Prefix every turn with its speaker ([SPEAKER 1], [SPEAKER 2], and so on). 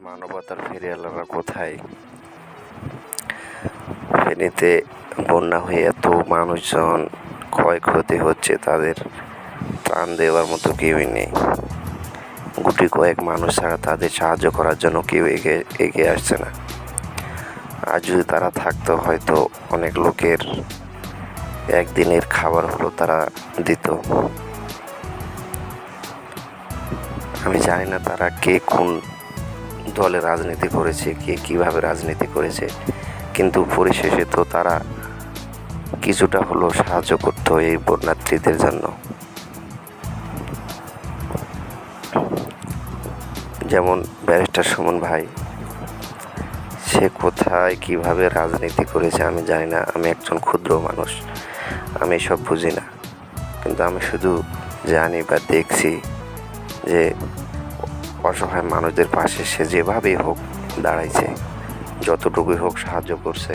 [SPEAKER 1] মানবতার ফেরিয়ালারা কোথায়? ফেনীতে বন্যা হয়ে এত মানুষজন ক্ষয়ক্ষতি হচ্ছে, তাদের প্রাণ দেওয়ার মতো কেউই নেই। গুটি কয়েক মানুষ ছাড়া তাদের সাহায্য করার জন্য কেউ এগিয়ে এগিয়ে আসছে না। আর যদি তারা থাকতো, হয়তো অনেক লোকের একদিনের খাবার হলো তারা দিত। আমি জানি না তারা কে, কোন দলে রাজনীতি করেছে, কে কীভাবে রাজনীতি করেছে। কিন্তু পরিশেষে তো তারা কিছুটা হলেও সাহায্য করতো এই বন্যার্থীদের জন্য। যেমন ব্যারিস্টার সুমন ভাই, সে কোথায় কীভাবে রাজনীতি করেছে আমি জানি না। আমি একজন ক্ষুদ্র মানুষ, আমি সব বুঝি না। কিন্তু আমি শুধু জানি বা দেখছি যে অসহায় মানুষদের পাশে সে যেভাবেই হোক দাঁড়াইছে যতটুকুই হোক সাহায্য করছে।